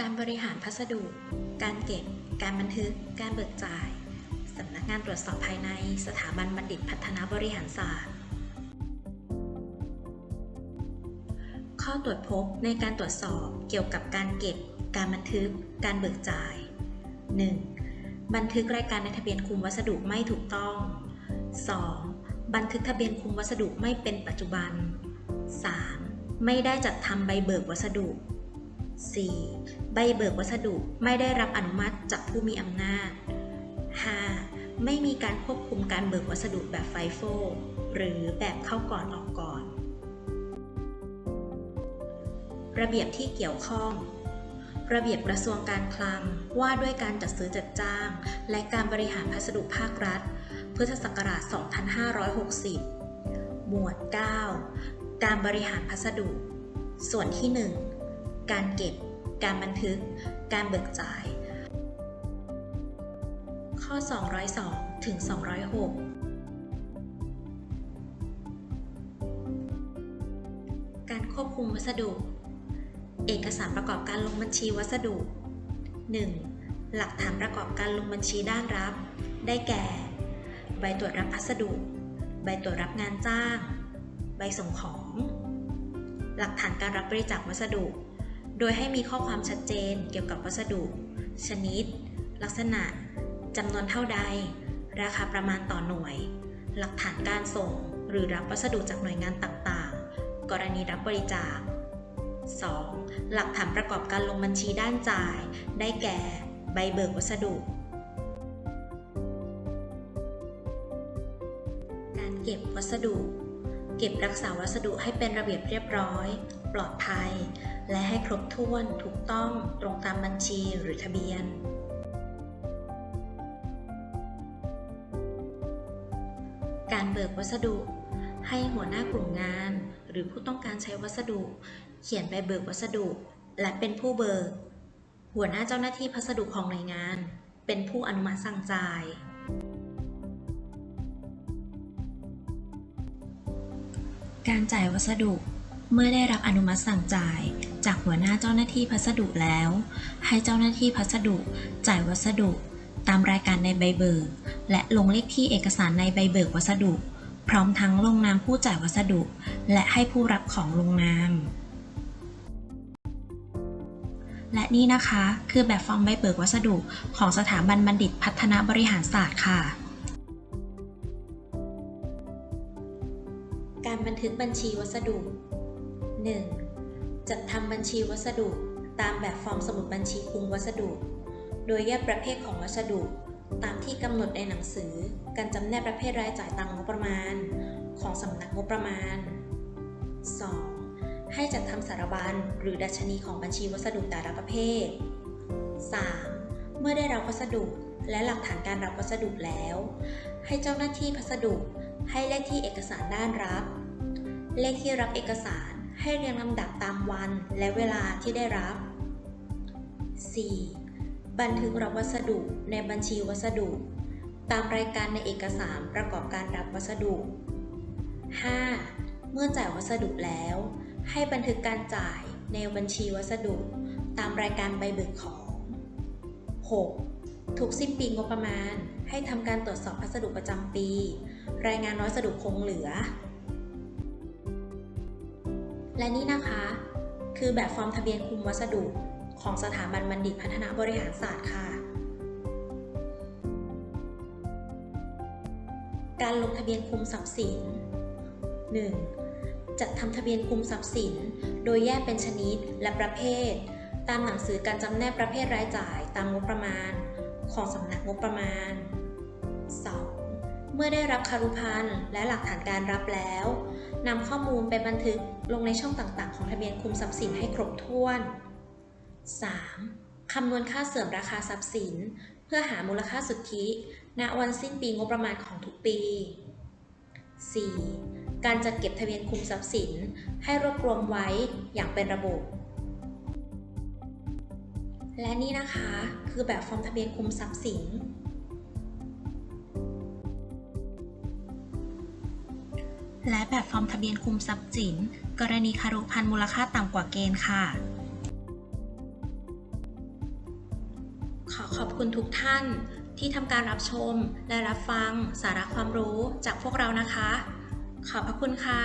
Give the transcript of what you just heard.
การบริหารพัสดุ การเก็บ การบันทึก การเบิกจ่าย สำนักงานตรวจสอบภายใน สถาบันบัณฑิตพัฒนาบริหารศาสตร์ ข้อตรวจพบในการตรวจสอบเกี่ยวกับการเก็บ การบันทึก การเบิกจ่าย 1. บันทึกรายการในทะเบียนคุมวัสดุไม่ถูกต้อง 2. บันทึกทะเบียนคุมวัสดุไม่เป็นปัจจุบัน 3. ไม่ได้จัดทำใบเบิกวัสดุ 4. ใบเบิกวัสดุไม่ได้รับอนุมัติจากผู้มีอำนาจ 5. ไม่มีการควบคุมการเบิกวัสดุแบบไฟโฟหรือแบบเข้าก่อนออกก่อน ระเบียบที่เกี่ยวข้อง ระเบียบกระทรวงการคลังว่าด้วยการจัดซื้อจัดจ้าง และการบริหารพัสดุภาครัฐ พุทธศักราช 2560 หมวด 9 การบริหารพัสดุ ส่วนที่ 1 การเก็บ การบันทึก การเบิกจ่าย ข้อ 202 ถึง 206 การควบคุมวัสดุ เอกสารประกอบการลงบัญชีวัสดุ 1. หลักฐานประกอบการลงบัญชีด้านรับ ได้แก่ ใบตรวจรับพัสดุ ใบตรวจรับงานจ้าง ใบส่งของ หลักฐานการรับบริจาควัสดุ โดยให้มีข้อความชัดเจนเกี่ยวกับวัสดุ ชนิด ลักษณะจำนวนเท่าใด ราคาประมาณต่อหน่วย หลักฐานการส่ง หรือรับวัสดุจากหน่วยงานต่างๆ กรณีรับบริจาค 2. หลักฐานประกอบการลงบัญชีด้านจ่าย ได้แก่ ใบเบิกวัสดุ การเก็บวัสดุ เก็บรักษาวัสดุให้เป็นระเบียบเรียบร้อย ปลอดภัย และให้ครบถ้วนถูกต้องตรงตามบัญชีหรือทะเบียน การเบิกวัสดุ ให้หัวหน้ากลุ่มงาน หรือผู้ต้องการใช้วัสดุ เขียนใบเบิกวัสดุ และเป็นผู้เบิก หัวหน้าเจ้าหน้าที่พัสดุของหน่วยงาน เป็นผู้อนุมัติสั่งจ่ายการจ่ายวัสดุ เมื่อได้รับอนุมัติสั่งจ่าย จากหัวหน้าเจ้าหน้าที่พัสดุแล้ว ให้เจ้าหน้าที่พัสดุจ่ายวัสดุ ตามรายการในใบเบิก และลงเลขที่เอกสารในใบเบิกวัสดุ พร้อมทั้งลงนามผู้จ่ายวัสดุ และให้ผู้รับของลงนาม และนี่นะคะ คือแบบฟอร์มใบเบิกวัสดุของสถาบันบัณฑิตพัฒนาบริหารศาสตร์ค่ะการบันทึกบัญชีวัสดุ 1. จัดทำบัญชีวัสดุตามแบบฟอร์มสมุดบัญชีคุมวัสดุ โดยแยกประเภทของวัสดุ ตามที่กำหนดในหนังสือ การจำแนกประเภทรายจ่ายตามงบประมาณ ของสำนักงบประมาณ 2. ให้จัดทำสารบัญหรือดัชนีของบัญชีวัสดุแต่ละประเภท 3. เมื่อได้รับวัสดุและหลักฐานการรับวัสดุแล้ว ให้เจ้าหน้าที่พัสดุ ให้เลขที่เอกสารด้านรับ เลขที่รับเอกสาร ให้เรียงลำดับตามวันและเวลาที่ได้รับ 4. บันทึกรับวัสดุในบัญชีวัสดุ ตามรายการในเอกสารประกอบการรับวัสดุ 5. เมื่อจ่ายวัสดุแล้ว ให้บันทึกการจ่ายในบัญชีวัสดุ ตามรายการใบเบิกของ 6. ทุกสิ้นปีงบประมาณ ให้ทำการตรวจสอบพัสดุประจำปี รายงานวัสดุคงเหลือ และนี่นะคะ คือแบบฟอร์มทะเบียนคุมวัสดุของสถาบันบัณฑิตพัฒนาบริหารศาสตร์ค่ะ การลงทะเบียนคุมทรัพย์สิน 1. จัดทำทะเบียนคุมทรัพย์สิน โดยแยกเป็นชนิดและประเภท ตามหนังสือการจำแนกประเภทรายจ่ายตามงบประมาณ ของสำนักงบประมาณ 2. เมื่อได้รับคารุพันธ์และหลักฐานการรับแล้วนำข้อมูลไปบันทึกลงในช่องต่างๆ ของทะเบียนคุมทรัพย์สินให้ครบถ้วน 3. คำนวณค่าเสื่อมราคาทรัพย์สิน เพื่อหามูลค่าสุทธิ ณ วันสิ้นปีงบประมาณของทุกปี 4. การจัดเก็บทะเบียนคุมทรัพย์สิน ให้รวบรวมไว้อย่างเป็นระบบ และนี่นะคะ คือแบบฟอร์มทะเบียนคุมทรัพย์สิน และแบบฟอร์มทะเบียนคุมทรัพย์สิน กรณีคารุพันมูลค่าต่ำกว่าเกณฑ์ค่ะ ขอขอบคุณทุกท่านที่ทำการรับชมและรับฟังสาระความรู้จากพวกเรานะคะ ขอบพระคุณค่ะ